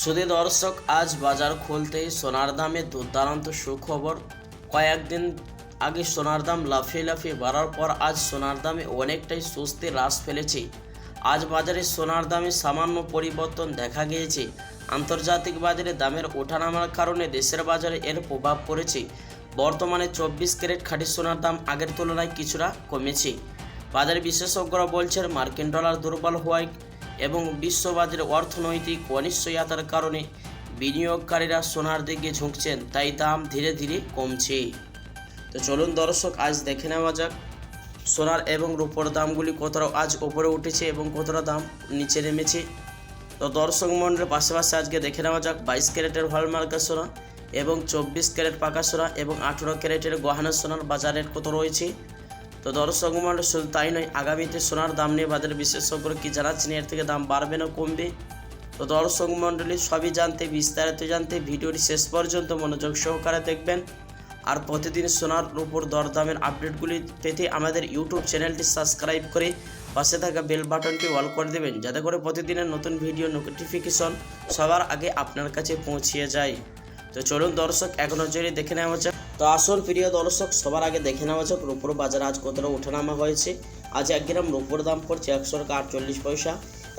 সুদী দর্শক, আজ বাজার খুলতেই সোনার দামে দুর্দান্ত সুখবর। কয়েকদিন আগে সোনার দাম লাফিয়ে লাফিয়ে বাড়ার পর আজ সোনার দামে অনেকটাই স্বস্তি হ্রাস ফেলেছে। আজ বাজারে সোনার দামে সামান্য পরিবর্তন দেখা গিয়েছে। আন্তর্জাতিক বাজারে দামের ওঠানামার কারণে দেশের বাজারে এর প্রভাব পড়েছে। বর্তমানে চব্বিশ ক্যারেট খাঁটি সোনার দাম আগের তুলনায় কিছুটা কমেছে। বাজার বিশেষজ্ঞরা বলছেন, মার্কিন ডলার দুর্বল হওয়ায় এবং বিশ্ববাজারে অর্থনৈতিক অনিশ্চয়তার কারণে বিনিয়োগকারীরা সোনার দিকে ঝুঁকছেন, তাই দাম ধীরে ধীরে কমছে। তো চলুন দর্শক, আজ দেখে নেওয়া যাক সোনার এবং রূপোর দামগুলি কতটা আজ ওপরে উঠেছে এবং কতটা দাম নিচে নেমেছে। তো দর্শক মন্ডলের পাশাপাশি আজকে দেখে নেওয়া যাক বাইশ ক্যারেটের হলমার্কের সোনা এবং চব্বিশ ক্যারেট পাকা সোনা এবং আঠেরো ক্যারেটের গহনা সোনার বাজারের কত রয়েছে। তো দর্শক মন্ডল শুধু তাই নয়, আগামীতে সোনার দাম নিয়ে বাজার বিশেষজ্ঞরা কি জানাচ্ছেন? এর থেকে দাম বাড়বে না, কমবে? তো দর্শক মণ্ডলী, সবই জানতে, বিস্তারিত জানতে ভিডিওটি শেষ পর্যন্ত মনোযোগ সহকারে দেখবেন। আর প্রতিদিন সোনার উপর দরদামের আপডেটগুলি পেতে আমাদের ইউটিউব চ্যানেলটি সাবস্ক্রাইব করে পাশে থাকা বেল বাটনটি অল করে দেবেন, যাতে করে প্রতিদিনের নতুন ভিডিও নোটিফিকেশন সবার আগে আপনার কাছে পৌঁছিয়ে যায়। তো চলুন দর্শক এক নজরে দেখে নেওয়া যাক। তো আসল প্রিয় দর্শক, সবার আগে দেখে নেওয়া যাক রূপোর বাজার আজ কতটা ওঠানামা হয়েছে। আজ এক গ্রাম রূপোর দাম পড়ছে একশো টাকা আটচল্লিশ পয়সা।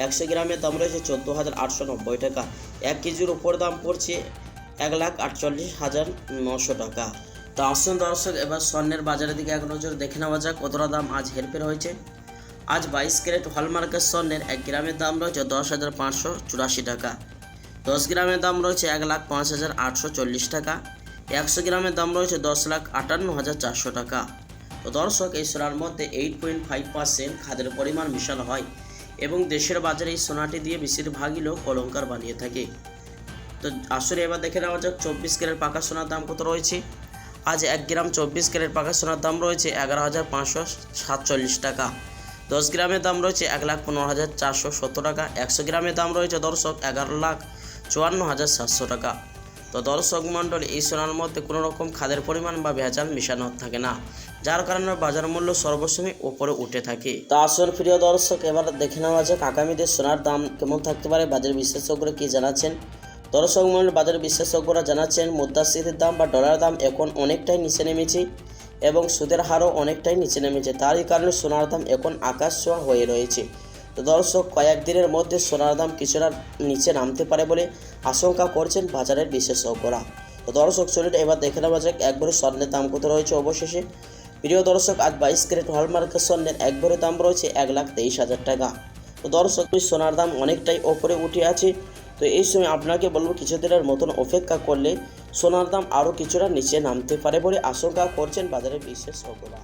একশো গ্রামের দাম রয়েছে চোদ্দ হাজার আটশো নব্বই টাকা। এক কেজির উপর দাম পড়ছে এক লাখ আটচল্লিশ হাজার নশো টাকা। তো আসুন দর্শক, এবার স্বর্ণের বাজারের দিকে এক নজর দেখে নেওয়া যাক কতটা দাম আজ হেরফের হয়েছে। আজ বাইশ ক্যারেট হলমার্কের স্বর্ণের এক গ্রামের দাম রয়েছে দশ হাজার পাঁচশো চুরাশি টাকা। দশ গ্রামের দাম রয়েছে এক লাখ পাঁচ হাজার আটশো চল্লিশ টাকা। একশো গ্রামের দাম রয়েছে দশ লাখ আটান্ন হাজার চারশো টাকা। তো দর্শক, এই সোনার মধ্যে এইট পয়েন্ট ফাইভ পার্সেন্ট খাদের পরিমাণ মিশানো হয় এবং দেশের বাজারে এই সোনাটি দিয়ে বেশিরভাগই লোক অলঙ্কার বানিয়ে থাকে। তো আসলে এবার দেখে নেওয়া যাক চব্বিশ ক্যারেট পাকা সোনার দাম কত রয়েছে। আজ এক গ্রাম চব্বিশ ক্যারেট পাকা সোনার দাম রয়েছে এগারো হাজার পাঁচশো সাতচল্লিশ টাকা। দশ গ্রামের দাম রয়েছে এক লাখ পনেরো হাজার চারশো সত্তর টাকা। একশো গ্রামের দাম রয়েছে দর্শক এগারো লাখ চুয়ান্ন হাজার সাতশো টাকা। তো দর্শক মণ্ডল, এই সোনার মধ্যে কোনো রকম খাদের পরিমাণ বা ভেজাল মেশানো থাকে না, যার কারণে বাজার মূল্য সর্বসময় উপরে উঠে থাকে। তো আসল প্রিয় দর্শক, এবার দেখে নেওয়া যাক আগামীতে সোনার দাম কেমন থাকতে পারে। বাজার বিশেষজ্ঞরা কি জানাচ্ছেন? দর্শক মণ্ডল, বাজার বিশেষজ্ঞরা জানাচ্ছেন, মুদ্রাস্ফীতির দাম বা ডলার দাম এখন অনেকটাই নিচে নেমেছে এবং সুদের হারও অনেকটাই নিচে নেমেছে। তারই কারণে সোনার দাম এখন আকাশ ছোঁয়া হয়ে রয়েছে। তো দর্শক কয়েকদিনের মধ্যে সোনার দাম কিছুটা নিচে নামতে পারে বলে আশঙ্কা করছেন বাজারের বিশেষজ্ঞরা তো দর্শক, চলুন এবার দেখে নেওয়া যাক একবারে স্বর্ণের দাম কত রয়েছে অবশেষে। প্রিয় দর্শক, আজ বাইশ ক্যারেট হলমার্কের স্বর্ণের একবারে দাম রয়েছে এক লাখ তেইশ হাজার টাকা। তো দর্শক সোনার দাম অনেকটাই ওপরে উঠে আছে। তো এই সময় আপনাকে বলব, কিছুদিনের মতন অপেক্ষা করলে সোনার দাম আরও কিছুটা নিচে নামতে পারে বলে আশঙ্কা করছেন বাজারের বিশেষজ্ঞরা